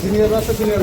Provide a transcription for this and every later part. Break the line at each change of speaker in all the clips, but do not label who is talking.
Senior আছে senior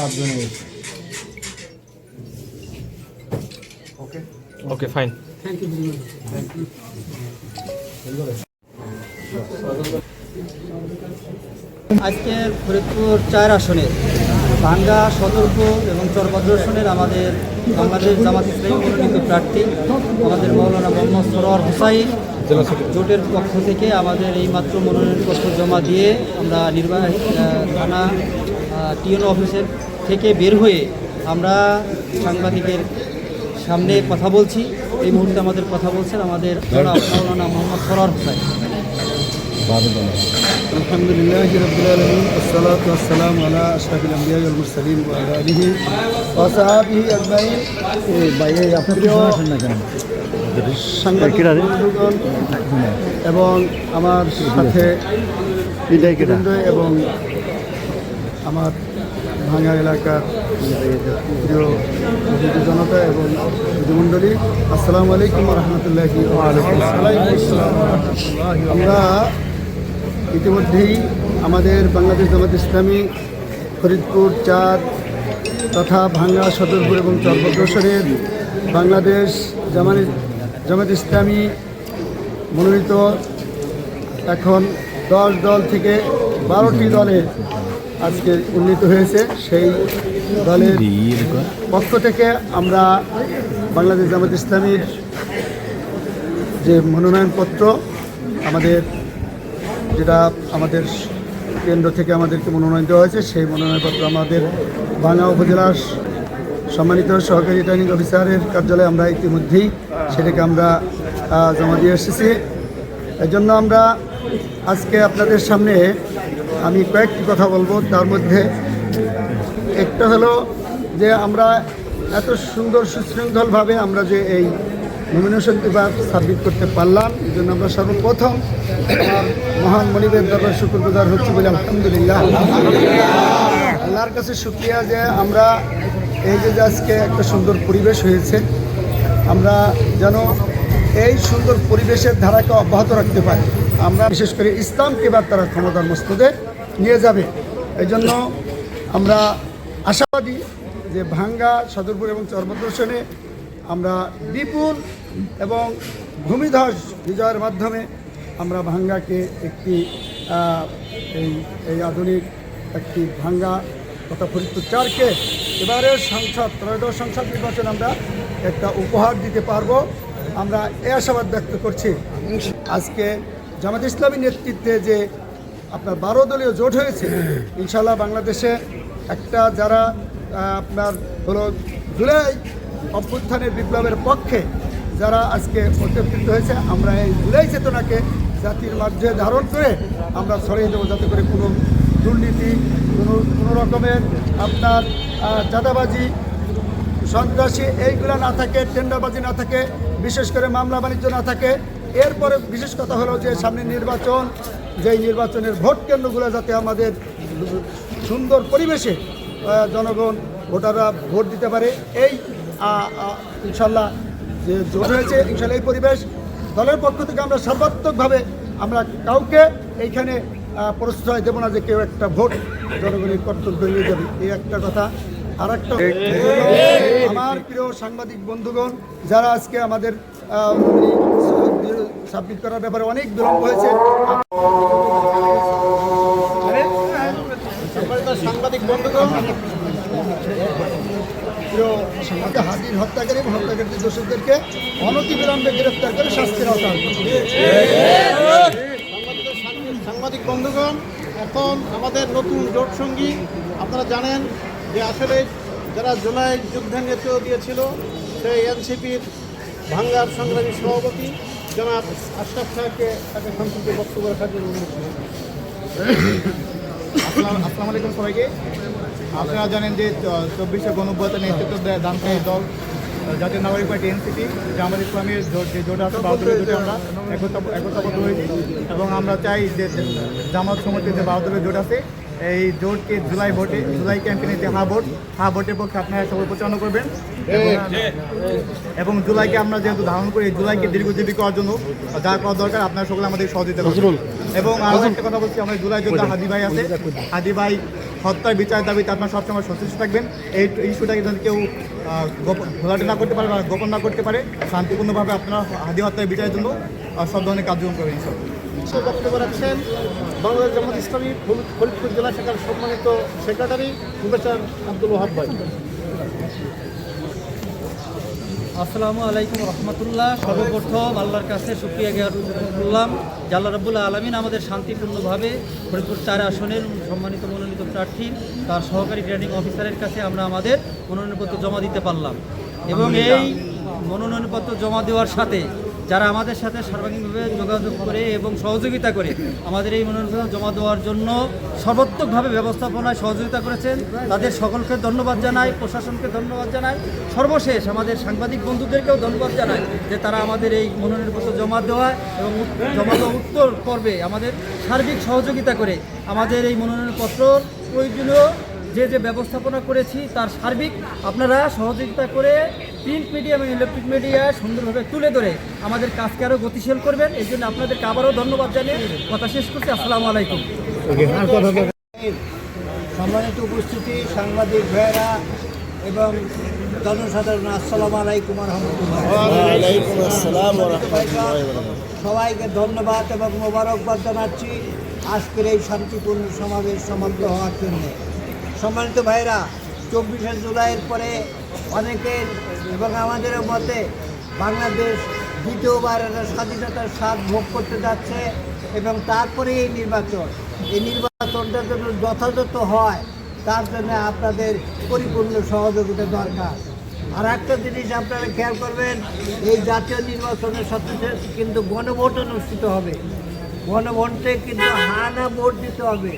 পাঁচজনে
okay fine
আজকে ফরিদপুর চার আসনের ভাঙ্গা সতর্কপুর এবং চরভদ্র আসনের আমাদের বাংলাদেশ জামাত ইসলামী মনোনীত প্রার্থী আমাদের মৌলানা মোহাম্মদ সরোয়ার হুসাইন জোটের পক্ষ থেকে আমাদের এই মাত্র মনোনয়নপত্র জমা দিয়ে আমরা নির্বাহী থানা টিএন অফিসের থেকে বের হয়ে আমরা সাংবাদিকের সামনে কথা বলছি। এই মুহূর্তে আমাদের কথা বলছেন আমাদের মোহাম্মদ
সরার হোসেন। সাংবাদিক এবং আমার সাথে এবং আমার ভাঙা এলাকার প্রিয় জনতা এবং মণ্ডলী, আসসালামু আলাইকুম রহমতুল্লাহি আমরা ইতিমধ্যেই আমাদের বাংলাদেশ জামাত ইসলামী, ফরিদপুর চার তথা ভাঙ্গা, সদরপুর এবং চরভদ্রসরের বাংলাদেশ জামানি জামাত ইসলামী মনোনীত এখন দশ দল থেকে বারোটি দলে আজকে উন্নীত হয়েছে। সেই দলের পক্ষ থেকে আমরা বাংলাদেশ জামাত ইসলামীর যে মনোনয়নপত্র, আমাদের যেটা আমাদের কেন্দ্র থেকে আমাদেরকে মনোনয়ন দেওয়া হয়েছে, সেই মনোনয়নপত্র আমাদের বাংলা উপজেলার সম্মানিত সহকারী রিটার্নিং অফিসারের কার্যালয়ে আমরা ইতিমধ্যেই সেটাকে আমরা জমা দিয়ে এসেছি। এই জন্য আমরা আজকে আপনাদের সামনে আমি কয়েকটি কথা বলব। তার মধ্যে একটা হলো যে আমরা এত সুন্দর সুশৃঙ্খলভাবে আমরা যে এই নমিনেশন পেপার সাবমিট করতে পারলাম, এই জন্য আমরা সর্বপ্রথম মহান মনিবের দরবার শুক্রগুজার হচ্ছি বলে আলহামদুলিল্লাহ। আল্লাহর কাছে সুক্রিয়া যে আমরা এই যে আজকে একটা সুন্দর পরিবেশ হয়েছে, আমরা যেন এই সুন্দর পরিবেশের ধারাকে অব্যাহত রাখতে পারি। আমরা বিশেষ করে ইসলামকে এবার তারা ক্ষমতার মস্তদে নিয়ে যাবে। এই জন্য আমরা আশাবাদী যে ভাঙ্গা সদরপুর এবং চর্মদর্শনে আমরা বিপুল এবং ভূমিধস বিজয়ের মাধ্যমে আমরা ভাঙ্গাকে একটি এই এই আধুনিক একটি ভাঙ্গা তথা ফরিদপুর চারকে এবারের সংসদ, ত্রয়োদশ সংসদ নির্বাচন আমরা একটা উপহার দিতে পারব। আমরা এ আশাবাদ ব্যক্ত করছি। আজকে জামাত ইসলামী নেতৃত্বে যে আপনার বারো দলীয় জোট হয়েছে ইনশাল্লাহ বাংলাদেশে একটা যারা আপনার হলো জুলাই অভ্যুত্থানের বিপ্লবের পক্ষে যারা আজকে প্রত্যক্ষিত হয়েছে, আমরা এই জুলাই চেতনাকে জাতির মাঝে ধারণ করে আমরা ছড়িয়ে দেবো যাতে করে কোনো দুর্নীতি, কোনো কোনো রকমের আপনার চাঁদাবাজি, সন্ত্রাসী এইগুলো না থাকে, টেন্ডারবাজি না থাকে, বিশেষ করে মামলা বাণিজ্য না থাকে এরপরে বিশেষ কথা হলো যে সামনে নির্বাচন যেই নির্বাচনের ভোট কেন্দ্রগুলো যাতে আমাদের সুন্দর পরিবেশে জনগণ ভোটাররা ভোট দিতে পারে এই ইনশাল্লাহ যে জোর হয়েছে ইনশাল্লাহ এই পরিবেশ দলের পক্ষ থেকে আমরা সর্বাত্মকভাবে আমরা কাউকে এইখানে প্রশ্রয় দেবো না যে কেউ একটা ভোট জনগণের কর্তব্য নিয়ে যাবে এই একটা কথা। আর একটা আমার প্রিয় সাংবাদিক বন্ধুগণ যারা আজকে আমাদের সাবমিট করার ব্যাপারে অনেক বিলম্ব হয়েছে। সাংবাদিক বন্ধুগণ সাংবাদিক হাজির হত্যাকারী এবং হত্যাকারীদের দোষীদেরকে অনতি বিলম্বে গ্রেফতার করে শাস্তির
সাংবাদিক বন্ধুগণ, এখন আমাদের নতুন জোট সঙ্গী, আপনারা জানেন যে আসলে যারা জুলাই যুদ্ধে নেতৃত্ব দিয়েছিল, সেই এনসিপির ভাঙ্গার সংগ্রামী সভাপতি বক্তব্য
আপনারা জানেন যে চব্বিশে গণভ্যতা নেতৃত্ব দেয় দামকাই দল, জাতীয় নাগরিক পার্টি, এনসিপি জামাত ইসলামের যে জোট আছে বাহাদুরের জোটে আমরা একতা একতাবদ্ধ হয়েছি। এবং আমরা চাই যে জামাত সমিতির যে বাহাদুরের জোট আছে এই জোটকে জুলাই ভোটে জুলাই ক্যাম্পেইনে যে হা ভোট হা ভোটের পক্ষে আপনারা সবাই প্রচারণা করবেন। এবং- জুলাইকে আমরা যেহেতু ধারণ করি জুলাইকে দীর্ঘজীবী করার জন্য যা করা দরকার আপনারা সকলে আমাদের সহযোগিতা করবেন। এবং আরও একটা কথা বলছি আমাদের জুলাই যোদ্ধা হাদি ভাই আছে। হাদি ভাই হত্যার বিচার দাবিতে আপনারা সবসময় সচেষ্ট থাকবেন। এই ইস্যুটাকে যদি কেউ ঘোলাটে না করতে পারে বা গোপন না করতে পারে শান্তিপূর্ণভাবে আপনারা হাদি হত্যার বিচারের জন্য সব ধরনের কার্যক্রম করবেন
সে বক্তব্য রাখছেন বাংলাদেশ জামাত ইসলামী ফরিদ- ফরিদপুর জেলা শাখার সম্মানিত সেক্রেটারি প্রফেসর আব্দুল ওহাব ভাই।
আসসালামু আলাইকুম রহমতুল্লাহ। সর্বপ্রথম আল্লাহর কাছে সুক্রিয়া জ্ঞাপন করলাম। যে আল্লাহ রাবুল্লাহ আলমিন আমাদের শান্তিপূর্ণভাবে ফরিদপুর চার আসনের সম্মানিত মনোনীত প্রার্থী তার সহকারী রিটার্নিং অফিসারের কাছে আমরা আমাদের মনোনয়নপত্র জমা দিতে পারলাম। এবং এই মনোনয়নপত্র জমা দেওয়ার সাথে যারা আমাদের সাথে সর্বাঙ্গীনভাবে যোগাযোগ করে এবং সহযোগিতা করে আমাদের এই মনোনয়নপত্র জমা দেওয়ার জন্য সর্বাত্মকভাবে ব্যবস্থাপনায় সহযোগিতা করেছেন, তাদের সকলকে ধন্যবাদ জানাই, প্রশাসনকে ধন্যবাদ জানাই, সর্বশেষ আমাদের সাংবাদিক বন্ধুদেরকেও ধন্যবাদ জানাই যে তারা আমাদের এই মনোনয়নপত্র জমা দেওয়া এবং জমা দেওয়া উত্তর পর্বে আমাদের সার্বিক সহযোগিতা করে আমাদের এই মনোনয়নপত্র প্রয়োজনীয় যে যে ব্যবস্থাপনা করেছি তার সার্বিক আপনারা সহযোগিতা করে প্রিন্ট মিডিয়া এবং ইলেকট্রিক মিডিয়া সুন্দরভাবে তুলে ধরে আমাদের কাজকে আরও গতিশীল করবেন। এই জন্য আপনাদেরকে আবারও ধন্যবাদ জানিয়ে কথা শেষ করছি। আসসালামু আলাইকুম।
সম্মানিত উপস্থিতি সাংবাদিক ভাইয়েরা এবং জনসাধারণ আসসালামু আলাইকুম রহমতুল্লাহ। সবাইকে ধন্যবাদ এবং মোবারকবাদ জানাচ্ছি আজকের এই শান্তিপূর্ণ সমাবেশ সমাপ্ত হওয়ার জন্য। সম্মানিত ভাইরা চব্বিশে জুলাইয়ের পরে অনেকের এবং আমাদের মতে বাংলাদেশ দ্বিতীয়বার স্বাধীনতার স্বাদ ভোগ করতে যাচ্ছে এবং তারপরে এই নির্বাচন। এই নির্বাচনটা যেন যথাযথ হয়, তার জন্য আপনাদের পরিপূর্ণ সহযোগিতা দরকার। আর একটা জিনিস আপনারা খেয়াল করবেন, এই জাতীয় নির্বাচনের সাথে কিন্তু গণভোট অনুষ্ঠিত হবে। গণভোটে কিন্তু হা না ভোট দিতে হবে।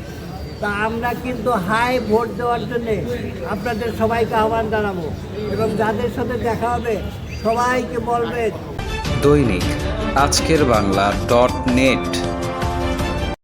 তা আমরা কিন্তু হাই ভোট দেওয়ার জন্যে আপনাদের সবাইকে আহ্বান জানাব এবং যাদের সাথে দেখা হবে, সবাইকে বলবেন
দৈনিক আজকের বাংলা ডট নেট।